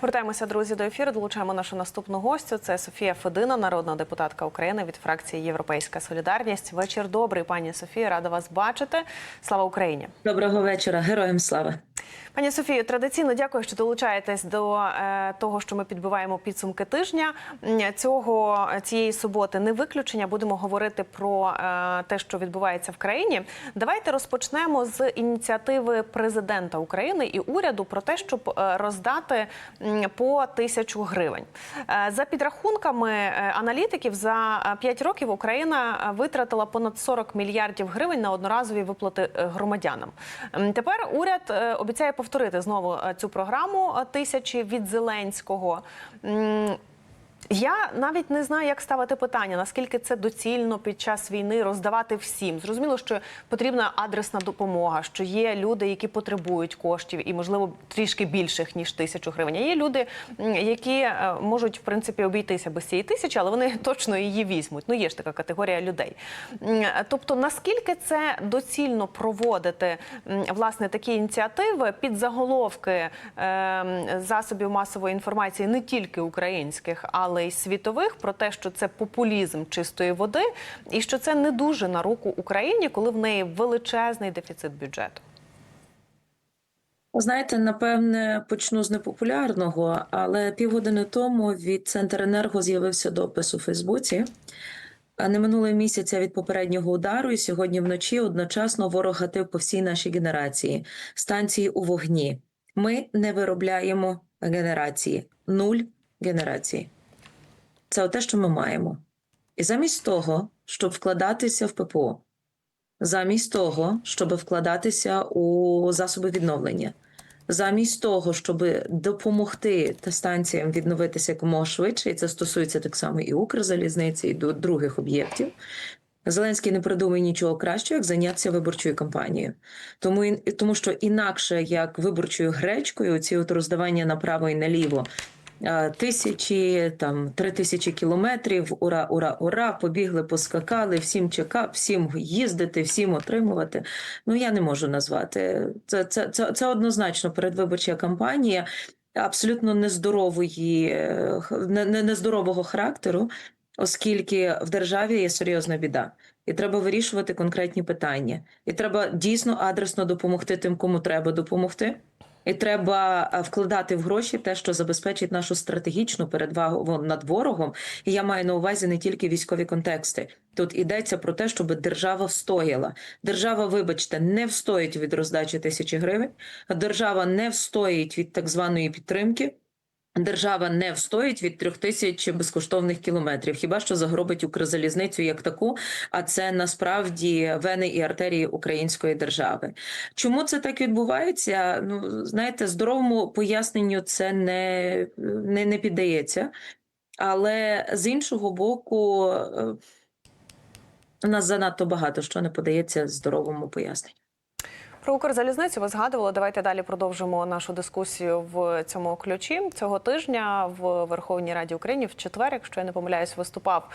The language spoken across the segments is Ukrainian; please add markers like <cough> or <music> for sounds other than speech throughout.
Повертаємося, друзі, до ефіру. Долучаємо нашу наступну гостю. Це Софія Федина, народна депутатка України від фракції Європейська Солідарність. Вечір добрий, пані Софія. Рада вас бачити. Слава Україні! Доброго вечора, героям слава. Пані Софію, традиційно дякую, що долучаєтесь до е, того, що ми підбиваємо підсумки тижня. Цього цієї суботи не виключення. Будемо говорити про е, те, що відбувається в країні. Давайте розпочнемо з ініціативи президента України і уряду про те, щоб е, роздати по тисячу гривень. За підрахунками аналітиків, за 5 років Україна витратила понад 40 мільярдів гривень на одноразові виплати громадянам. Тепер уряд е, обіцяє повторити знову е, цю програму е, тисячі від Зеленського. Я навіть не знаю, як ставити питання, наскільки це доцільно під час війни роздавати всім. Зрозуміло, що потрібна адресна допомога, що є люди, які потребують коштів, і можливо трішки більших ніж тисячу гривень. А є люди, які е, можуть в принципі обійтися без цієї тисячі, але вони <laughs> точно її візьмуть. Ну є ж така категорія людей. Тобто, наскільки це доцільно проводити власне такі ініціативи під заголовки е, засобів масової інформації не тільки українських, але й світових, про те, що це популізм чистої води, і що це не дуже на руку Україні, коли в неї величезний дефіцит бюджету. Знаєте, напевне, почну з непопулярного, але півгодини тому від Центренерго з'явився допис у Фейсбуці. Не минулого місяця від попереднього удару, і сьогодні вночі одночасно ворог гатив по всій нашій генерації. Станції у вогні. Ми не виробляємо генерації, нуль генерації. Це те, що ми маємо. І замість того, щоб вкладатися в ППО, замість того, щоб вкладатися у засоби відновлення, замість того, щоб допомогти та станціям відновитися якомога швидше, і це стосується так само і Укрзалізниці, і до других об'єктів. Зеленський не придумає нічого кращого, як зайнятися виборчою кампанією. Тому тому що інакше як виборчою гречкою, ці от роздавання направо і наліво. А, Тисячі, там три тисячі кілометрів, ура, ура, ура, побігли, поскакали, всім чекав, всім їздити, всім отримувати. Ну я не можу назвати. Це, це, це, це однозначно передвиборча кампанія абсолютно нездорової, е, не- не- нездорового характеру, оскільки в державі є серйозна біда. І треба вирішувати конкретні питання. І треба дійсно адресно допомогти тим, кому треба допомогти. І треба е, вкладати в гроші те, що забезпечить нашу стратегічну передвагу над ворогом. І я маю на увазі не тільки військові контексти. Тут йдеться про те, щоб держава встояла. Держава, вибачте, не встоїть від роздачі тисячі гривень. Держава не встоїть від так званої підтримки. Держава не встоїть від трьох тисяч безкоштовних кілометрів, хіба що загробить Укрзалізницю як таку, а це насправді вени і артерії української держави. Чому це так відбувається? Ну знаєте, здоровому поясненню це не, не, не піддається, але з іншого боку, е, у нас занадто багато що не подається здоровому поясненню. Про Укрзалізницю ви згадували. Давайте далі продовжимо нашу дискусію в цьому ключі. Цього тижня в Верховній Раді України в четвер, якщо я не помиляюсь, виступав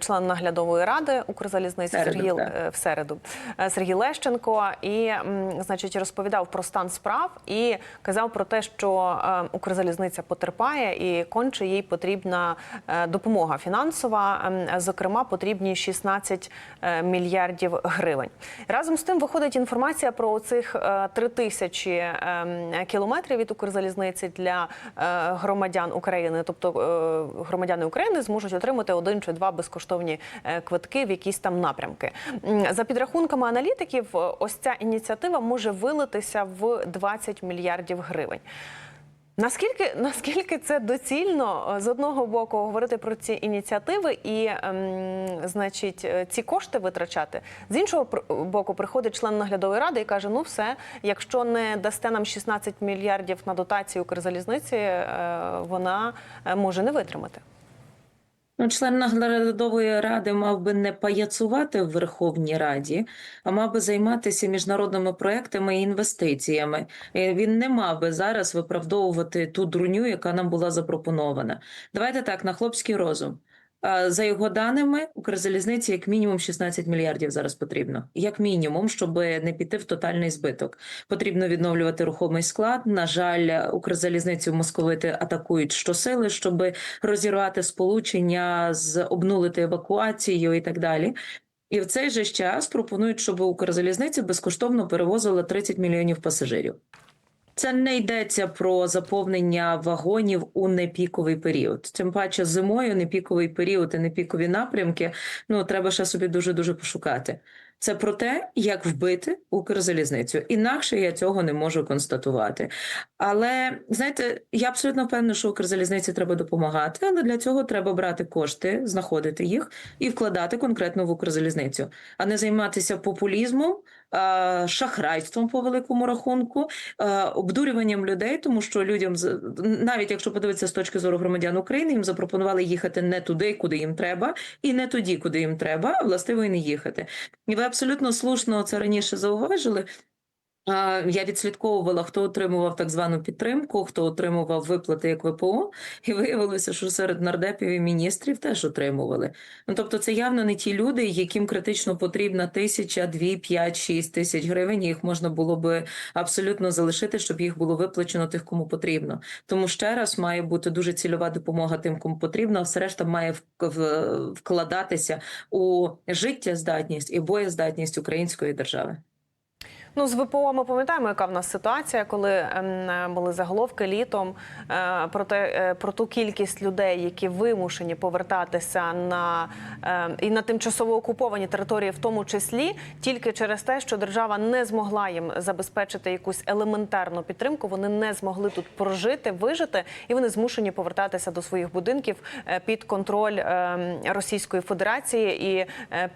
член наглядової ради Укрзалізниці Середу, Сергій так. е, в середу е, Сергій Лещенко і значить розповідав про стан справ і казав про те, що е, Укрзалізниця потерпає і конче їй потрібна е, допомога фінансова. Ем, Зокрема, потрібні 16 е, мільярдів гривень. Разом з тим виходить інформація про цих три тисячі ем, кілометрів від Укрзалізниці для е, громадян України. Тобто е, громадяни України зможуть отримати один чи два безкоштовні е, квитки в якісь там напрямки. За підрахунками аналітиків, е, ось ця ініціатива може вилитися в 20 мільярдів гривень. Наскільки наскільки це доцільно е, з одного боку говорити про ці ініціативи і, ем, значить, е, ці кошти витрачати? З іншого боку, приходить член наглядової ради і каже: ну все, якщо не дасте нам 16 мільярдів на дотацію Укрзалізниці, е, вона е, може не витримати. Ну, член наглядової ради мав би не паяцувати в Верховній Раді, а мав би займатися міжнародними проектами і інвестиціями. Е, Він не мав би зараз виправдовувати ту друню, яка нам була запропонована. Давайте так, на хлопський розум. За його даними, Укрзалізниці як мінімум 16 мільярдів зараз потрібно. Як мінімум, щоб не піти в тотальний збиток. Потрібно відновлювати рухомий склад. На жаль, Укрзалізницю московити атакують щосили, щоб розірвати сполучення, з обнулити евакуацію і так далі. І в цей же час пропонують, щоб Укрзалізниця безкоштовно перевозила 30 мільйонів пасажирів. Це не йдеться про заповнення вагонів у непіковий період. Тим паче зимою непіковий період і непікові напрямки. Ну треба ще собі дуже дуже пошукати. Це про те, як вбити Укрзалізницю. Інакше я цього не можу констатувати. Але знаєте, я абсолютно впевнена, що Укрзалізниці треба допомагати, але для цього треба брати кошти, знаходити їх і вкладати конкретно в Укрзалізницю, а не займатися популізмом, шахрайством по великому рахунку, е, обдурюванням людей, тому що людям навіть якщо подивитися з точки зору громадян України, їм запропонували їхати не туди, куди їм треба, і не тоді, куди їм треба, а властиво і не їхати. І ви абсолютно слушно це раніше зауважили. Я відслідковувала, хто отримував так звану підтримку, хто отримував виплати як ВПО, і виявилося, що серед нардепів і міністрів теж отримували. Ну тобто, це явно не ті люди, яким критично потрібна тисяча, дві, п'ять, шість тисяч гривень. Їх можна було би абсолютно залишити, щоб їх було виплачено тих, кому потрібно. Тому ще раз має бути дуже цільова допомога тим, кому потрібно. а Все решта має вкладатися у життєздатність і боєздатність української держави. Ну, з ВПО ми пам'ятаємо, яка в нас ситуація, коли ем, були заголовки літом е, про те, е, про ту кількість людей, які вимушені повертатися на е, і на тимчасово окуповані території, в тому числі тільки через те, що держава не змогла їм забезпечити якусь елементарну підтримку. Вони не змогли тут прожити, вижити, і вони змушені повертатися до своїх будинків е, під контроль е, Російської Федерації і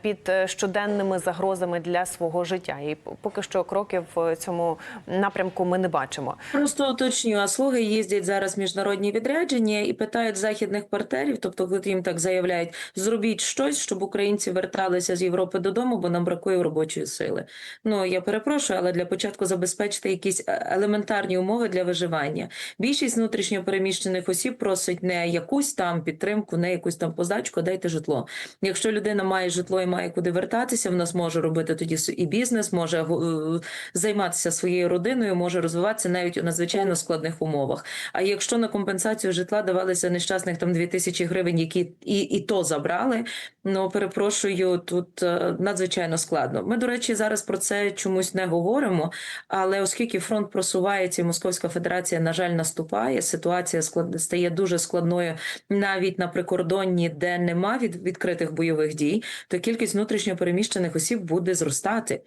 під щоденними загрозами для свого життя. І поки що кроків в цьому напрямку ми не бачимо. Просто уточню, а слуги їздять зараз міжнародні відрядження і питають західних партнерів, тобто коли їм так заявляють, зробіть щось, щоб українці верталися з Європи додому, бо нам бракує робочої сили. Ну я перепрошую, але для початку забезпечити якісь е, елементарні умови для виживання. Більшість внутрішньо переміщених осіб просить не якусь там підтримку, не якусь там позначку, а дайте житло. Якщо людина має житло і має куди вертатися, вона зможе робити тоді і бізнес, може е, займатися своєю родиною, може розвиватися навіть у надзвичайно складних умовах. А якщо на компенсацію житла давалися нещасних там 2 тисячі гривень, які і, і то забрали, ну перепрошую, тут е, надзвичайно складно. Ми, до речі, зараз про це чомусь не говоримо. Але оскільки фронт просувається, і Московська Федерація, на жаль, наступає, ситуація склад... стає дуже складною навіть на прикордонні, де нема від відкритих бойових дій, то кількість внутрішньо переміщених осіб буде зростати.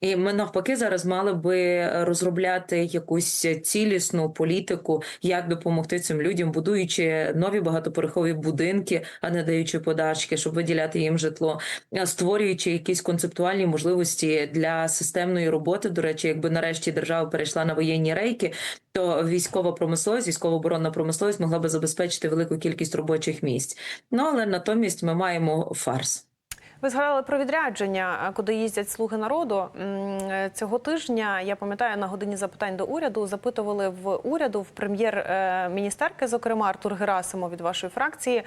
І ми навпаки зараз мали би розробляти якусь цілісну політику, як допомогти цим людям, будуючи нові багатоповерхові будинки, а не даючи подачки, щоб виділяти їм житло, створюючи якісь концептуальні можливості для системної роботи. До речі, якби нарешті держава перейшла на воєнні рейки, то військова промисловість, військово-оборонна промисловість могла би забезпечити велику кількість робочих місць. Ну але натомість ми маємо фарс. Ви згадали про відрядження, куди їздять слуги народу е, цього тижня. Я пам'ятаю на годині запитань до уряду. Запитували в уряду в прем'єр-міністерки, зокрема Артур Герасимов від вашої фракції.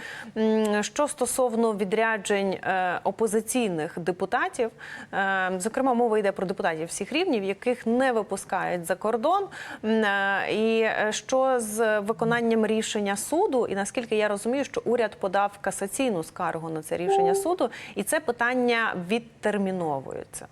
Що стосовно відряджень е, опозиційних депутатів, Е, зокрема, мова йде про депутатів всіх рівнів, яких не випускають за кордон. Е, І е, що з виконанням рішення суду, і наскільки я розумію, що уряд подав касаційну скаргу на це рішення суду, і це питання відтерміновується.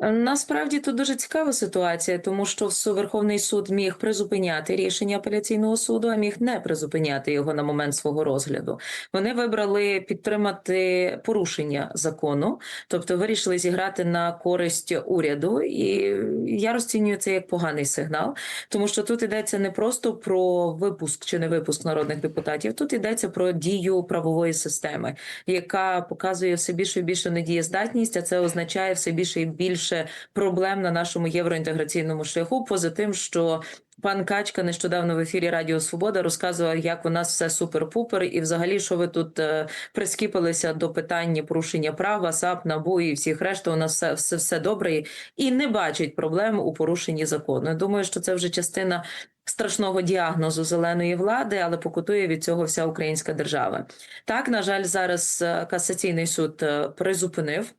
Насправді тут дуже цікава ситуація, тому що Верховний суд міг призупиняти рішення апеляційного суду, а міг не призупиняти його на момент свого розгляду. Вони вибрали підтримати порушення закону, тобто вирішили зіграти на користь уряду, і я розцінюю це як поганий сигнал, тому що тут йдеться не просто про випуск чи не випуск народних депутатів, тут йдеться про дію правової системи, яка показує все більше і більше недієздатність, а це означає все більше і більше проблем на нашому євроінтеграційному шляху. Поза тим, що Пан Качка нещодавно в ефірі Радіо Свобода розказував, як у нас все супер-пупер, і взагалі, що ви тут е, прискіпилися до питання порушення права, САП, НАБУ і всіх решта. У нас все, все, все добре і- не бачить проблем у порушенні закону. Думаю, що це вже частина страшного діагнозу зеленої влади, але покутує від цього вся українська держава. Так, на жаль, зараз е, касаційний суд е, призупинив.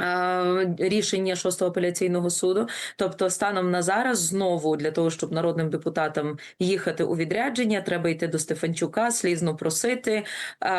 Е, Рішення шостого апеляційного суду, тобто, станом на зараз знову для того, щоб народним депутатам їхати у відрядження, треба йти до Стефанчука, слізно просити.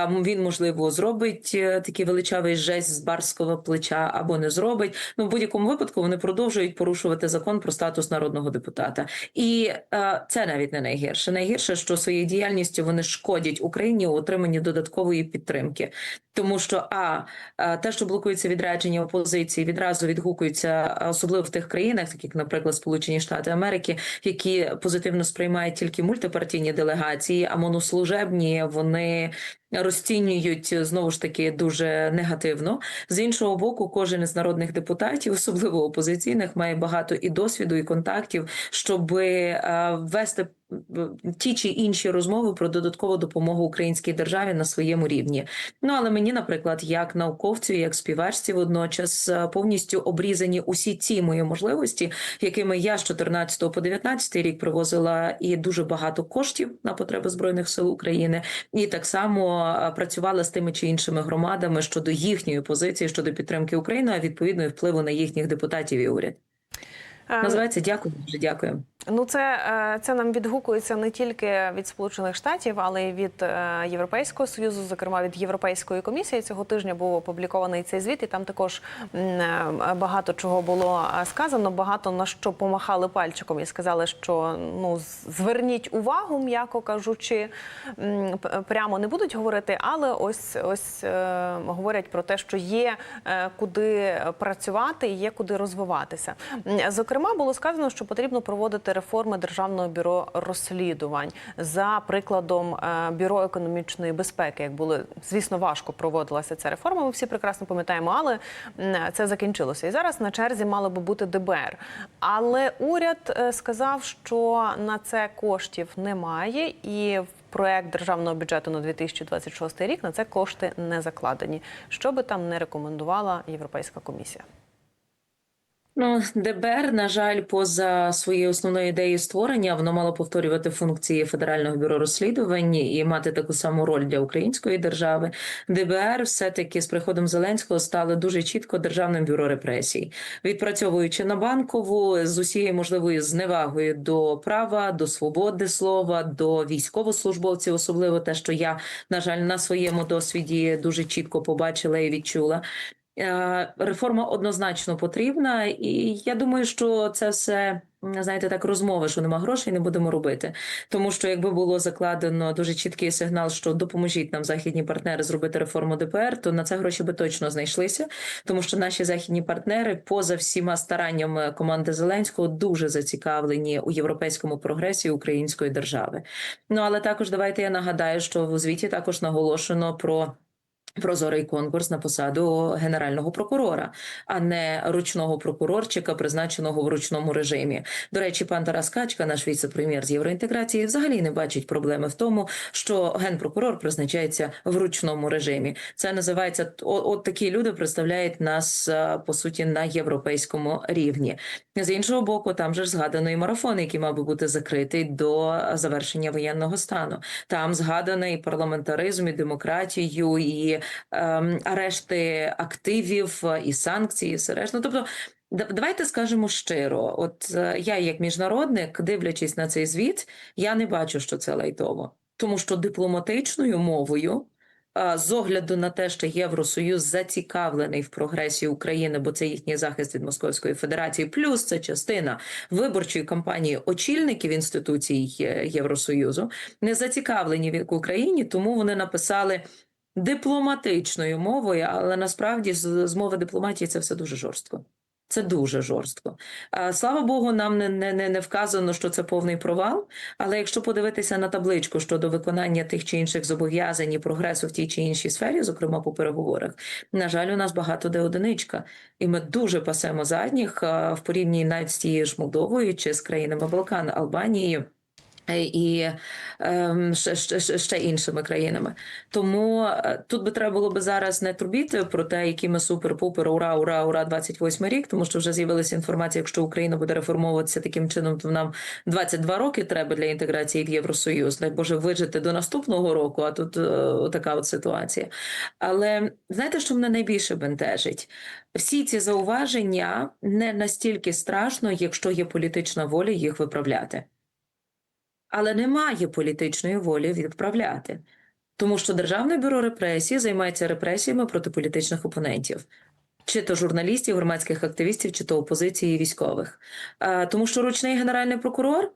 Він можливо зробить е, такий величавий жест з барського плеча або не зробить. Ну в будь-якому випадку вони продовжують порушувати закон про статус народного депутата. І е, це навіть не найгірше. Найгірше, що своєю діяльністю вони шкодять Україні у отриманні додаткової підтримки, тому що а е, те, що блокується відрядження опозиції, відразу відгукується, е, особливо в тих країнах, таких, наприклад, Сполучені Штати Америки, які позитивно сприймають тільки мультипартійні делегації, а монослужебні вони розцінюють знову ж таки дуже негативно. З іншого боку, кожен із народних депутатів, <laughs> особливо опозиційних, має багато і досвіду, і контактів, щоб е, вести ті чи інші розмови про додаткову допомогу українській державі на своєму рівні. Ну але мені, наприклад, як науковцю, як співачці, водночас е, повністю обрізані усі ці мої можливості, якими я з 14 по 19 рік привозила і дуже багато коштів на потреби збройних сил України, і так само е, працювала з тими чи іншими громадами щодо їхньої позиції щодо підтримки України, а відповідно і впливу на їхніх депутатів і уряд. Називається дякую дуже дякую. Ну, це, е, це нам відгукується не тільки від Сполучених Штатів, але й від е, Європейського союзу, зокрема від Європейської комісії. Цього тижня був опублікований цей звіт, і там також е, багато чого було сказано. Багато на що помахали пальчиком і сказали, що ну зверніть увагу, м'яко кажучи, прямо не будуть говорити, але ось ось говорять про те, що є куди працювати є куди розвиватися. Зокрема, було сказано, що потрібно проводити реформи державного бюро розслідувань за прикладом е, бюро економічної безпеки. Як були звісно, важко проводилася ця реформа. Ми всі прекрасно пам'ятаємо, але це закінчилося. І зараз на черзі мало би бути ДБР. Але уряд е, сказав, що на це коштів немає, і в проект державного бюджету на 2026 рік на це кошти не закладені. Що би там не рекомендувала Європейська комісія. Ну, ДБР, на жаль, поза своєю основною ідеєю створення, воно мало повторювати функції Федерального бюро розслідувань і мати таку саму роль для української держави. ДБР все-таки з приходом Зеленського стало дуже чітко державним бюро репресій, відпрацьовуючи на банкову з усією можливою зневагою до права, до свободи слова, до військовослужбовців, особливо те, що я на жаль на своєму досвіді дуже чітко побачила і відчула. Е, Реформа однозначно потрібна, і я думаю, що це все знаєте так розмови, що нема грошей, не будемо робити. Тому що якби було закладено дуже чіткий сигнал, що допоможіть нам західні партнери зробити реформу ДПР, то на це гроші би точно знайшлися, тому що наші західні партнери, поза всіма стараннями команди Зеленського, дуже зацікавлені у європейському прогресі української держави. Ну але також давайте я нагадаю, що в звіті також наголошено про. Прозорий конкурс на посаду генерального прокурора, а не ручного прокурорчика, призначеного в ручному режимі. До речі, пан Тарас Качка, наш віце-прем'єр з євроінтеграції, взагалі не бачить проблеми в тому, що генпрокурор призначається в ручному режимі. Це називається от, такі люди представляють нас е, по суті на європейському рівні. З іншого боку, там же ж згадано і марафон, який мав би бути закритий до завершення воєнного стану. Там згаданий парламентаризм, і демократію, і арешти активів, і санкції, і все решта. Тобто, давайте скажемо щиро: от е, я, як міжнародник, дивлячись на цей звіт, я не бачу, що це лайтово, тому що дипломатичною мовою. З огляду на те, що Євросоюз зацікавлений в прогресі України, бо це їхній захист від Московської Федерації, плюс це частина виборчої кампанії очільників інституцій е, Євросоюзу, не зацікавлені в Україні, тому вони написали дипломатичною мовою, але насправді з, з мови дипломатії це все дуже жорстко. Це дуже жорстко. Слава Богу, нам не, не, не вказано, що це повний провал. Але якщо подивитися на табличку щодо виконання тих чи інших зобов'язань і прогресу в тій чи іншій сфері, зокрема по переговорах, на жаль, у нас багато де одиничка, і ми дуже пасемо задніх в порівнянні навіть з тією ж Молдовою чи з країнами Балкан, Албанією. І ем, ще, іншими країнами. Тому е, тут би треба було би зараз не турбіти про те, які ми супер-пупер, ура, ура, ура, 28 рік, тому що вже з'явилася інформація, якщо Україна буде реформовуватися таким чином, то нам 22 роки треба для інтеграції в Євросоюз. Дай Боже вижити до наступного року, а тут е, така от ситуація. Але знаєте, що мене найбільше бентежить? Всі ці зауваження не настільки страшно, якщо є політична воля їх виправляти. Але немає політичної волі відправляти. Тому що Державне бюро репресій займається репресіями проти політичних опонентів, чи то журналістів, громадських активістів, чи то опозиції військових. Тому що ручний генеральний прокурор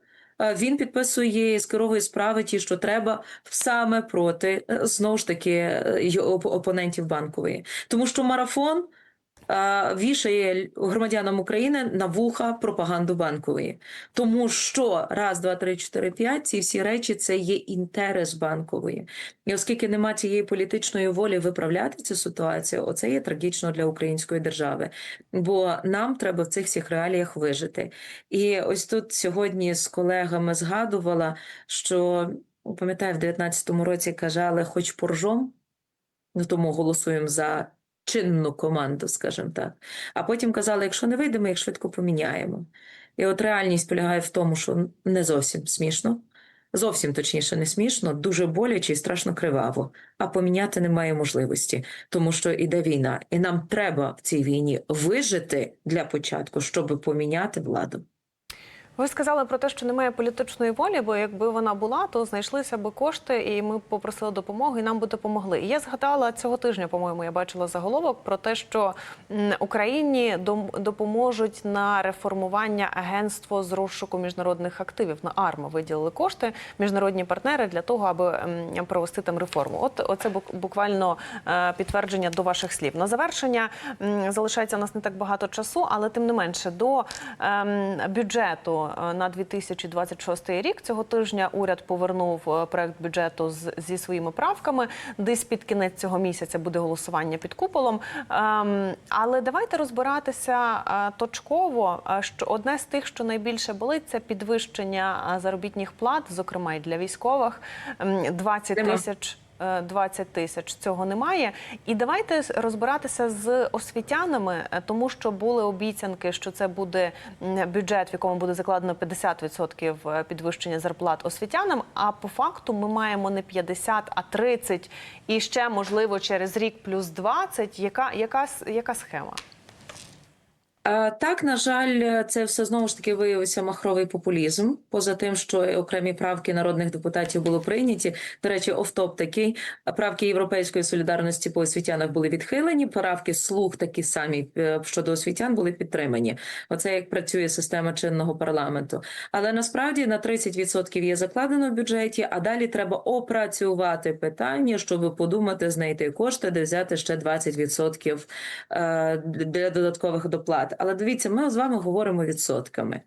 він підписує і скеровує справи, ті, що треба, саме проти е, знову ж таки е, опонентів банкової. Тому що марафон вішає громадянам України на вуха пропаганду банкової. Тому що раз, два, три, чотири, п'ять ці всі речі це є інтерес банкової. І оскільки нема цієї політичної волі виправляти цю ситуацію, оце є трагічно для української держави. Бо нам треба в цих всіх реаліях вижити. І ось тут сьогодні з колегами згадувала, що пам'ятаю, в 19-му році казали, хоч поржом, ну тому голосуємо за чинну команду, скажімо так. А потім казали, якщо не вийде, ми їх швидко поміняємо. І от реальність полягає в тому, що не зовсім смішно, зовсім точніше не смішно, дуже боляче і страшно криваво. А поміняти немає можливості, тому що іде війна, і нам треба в цій війні вижити для початку, щоб поміняти владу. Ви сказали про те, що немає політичної волі, бо якби вона була, то знайшлися би кошти, і ми попросили допомоги, і нам би допомогли. Я згадала цього тижня, по-моєму, я бачила заголовок про те, що Україні допоможуть на реформування агентство з розшуку міжнародних активів на АРМА. Виділили кошти міжнародні партнери для того, аби провести там реформу. От оце бук- буквально е, підтвердження до ваших слів. На завершення залишається у нас не так багато часу, але тим не менше до ем, бюджету на 2026 рік цього тижня уряд повернув е, проект бюджету з, зі своїми правками. Десь під кінець цього місяця буде голосування під куполом. Ем, але давайте розбиратися е, точково. е, Що одне з тих, що найбільше болить, це підвищення е, заробітних плат, зокрема і для військових. Ем, 20 Нема. тисяч. Е, 20 тисяч цього немає. І давайте розбиратися з освітянами, е, тому що були обіцянки, що це буде бюджет, в якому буде закладено 50% підвищення зарплат освітянам. А по факту ми маємо не 50, а 30 і ще можливо через рік плюс 20. Яка, яка, яка схема? А, Так, на жаль, це все знову ж таки виявився махровий популізм. Поза тим, що окремі правки народних депутатів були прийняті. До речі, офтоп такий. Правки Європейської солідарності по освітянах були відхилені. Правки слух такі самі е, щодо освітян були підтримані. Оце як працює система чинного парламенту. Але насправді на 30% є закладено в бюджеті, а далі треба опрацювати питання, щоб подумати, знайти кошти, де взяти ще 20% е, для додаткових доплат. Але дивіться, ми з вами говоримо відсотками.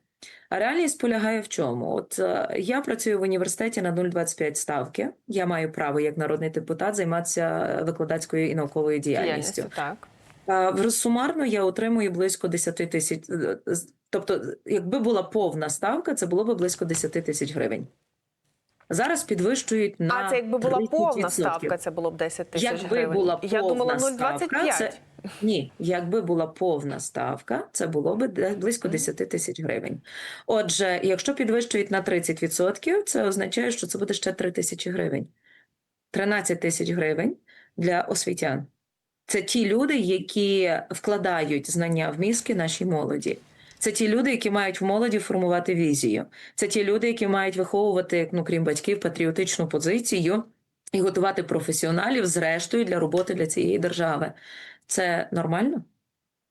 А реальність полягає в чому? От е, я працюю в університеті на 0,25 ставки. Я маю право як народний депутат займатися викладацькою і науковою діяльністю. так. В- Сумарно я отримую близько 10 тисяч. е, Тобто, якби була повна ставка, це було б близько 10 тисяч гривень. Зараз підвищують на А це якби була 30%. повна ставка, це було б 10 тисяч Якби гривень. була Я думала повна ставка, 0,25. це- <laughs> Ні, якби була повна ставка, це було б близько 10 тисяч гривень. Отже, якщо підвищують на 30%, це означає, що це буде ще 3 тисячі гривень. 13 тисяч гривень для освітян. Це ті люди, які вкладають знання в мізки нашій молоді. Це ті люди, які мають в молоді формувати візію. Це ті люди, які мають виховувати, ну крім батьків, патріотичну позицію і готувати професіоналів, зрештою, для роботи для цієї держави. Це нормально?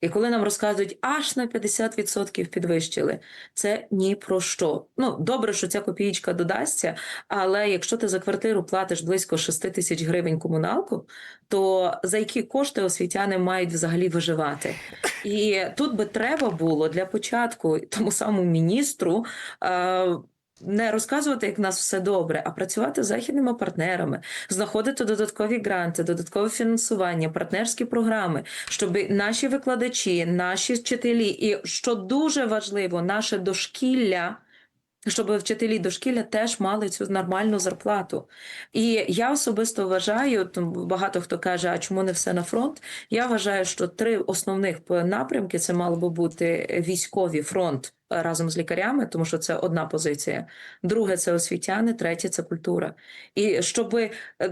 І коли нам розказують, аж на 50% підвищили, це ні про що. Ну, добре, що ця копієчка додасться, але якщо ти за квартиру платиш близько 6 тисяч гривень комуналку, то за які кошти освітяни мають взагалі виживати? І тут би треба було для початку тому самому міністру. Е- не розказувати, як в нас все добре, а працювати з західними партнерами, знаходити додаткові гранти, додаткове фінансування, партнерські програми, щоб наші викладачі, наші вчителі, і що дуже важливо, наше дошкілля. Щоб вчителі дошкілля теж мали цю нормальну зарплату. І я особисто вважаю, багато хто каже, а чому не все на фронт? Я вважаю, що три основних напрямки це мало би бути військовий фронт разом з лікарями, тому що це одна позиція. Друге це освітяни, третє це культура. І щоб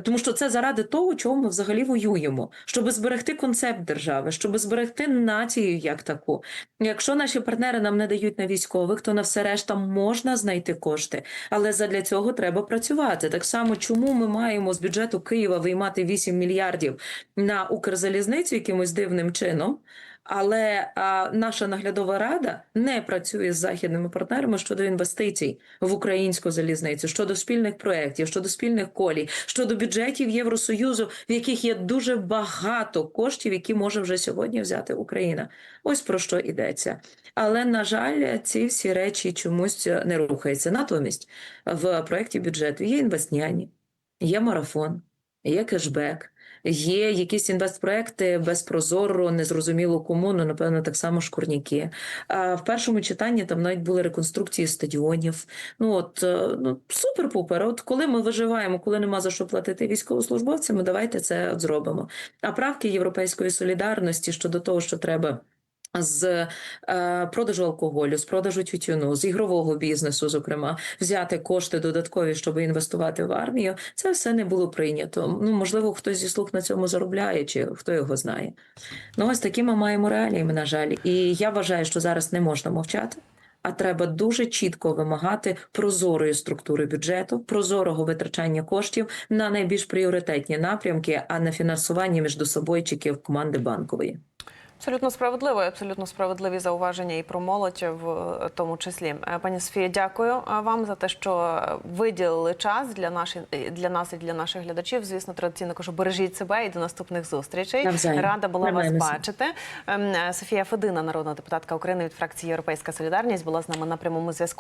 тому, що це заради того, чого ми взагалі воюємо, щоб зберегти концепт держави, щоб зберегти націю як таку. Якщо наші партнери нам не дають на військових, то на все решта можна знайти кошти, але задля цього треба працювати. Так само, чому ми маємо з бюджету Києва виймати 8 мільярдів на Укрзалізницю якимось дивним чином. Але а, наша наглядова рада не працює з західними партнерами щодо інвестицій в українську залізницю, щодо спільних проєктів, щодо спільних колій, щодо бюджетів Євросоюзу, в яких є дуже багато коштів, які може вже сьогодні взяти Україна. Ось про що йдеться. Але на жаль, ці всі речі чомусь не рухаються. Натомість в проєкті бюджету є інвестняні, є марафон, є кешбек. Є якісь інвестпроекти без прозоро, незрозуміло кому, ну напевно, так само шкурняки. А в першому читанні там навіть були реконструкції стадіонів. Ну от е, ну супер-пупер. От коли ми виживаємо, коли нема за що платити військовослужбовцям, давайте це от зробимо. А правки Європейської солідарності щодо того, що треба. З е, продажу алкоголю, з продажу тютюну, з ігрового бізнесу, зокрема, взяти кошти додаткові, щоб інвестувати в армію, це все не було прийнято. Ну можливо, хтось зі слуг на цьому заробляє, чи хто його знає. Ну ось такі ми маємо реалії, на жаль. І я вважаю, що зараз не можна мовчати. А треба дуже чітко вимагати прозорої структури бюджету, прозорого витрачання коштів на найбільш пріоритетні напрямки, а не фінансування міждособойчиків команди банкової. Абсолютно справедливо, абсолютно справедливі зауваження і про молодь в тому числі. Е, Пані Софія, дякую е, вам за те, що виділили час для наші для нас і для наших глядачів. Звісно, традиційно кажу, бережіть себе і до наступних зустрічей. Навзаємо. Рада була вас Тримаємося. бачити. Ем, е, Софія Федина, народна депутатка України від фракції Європейська Солідарність, була з нами на прямому зв'язку.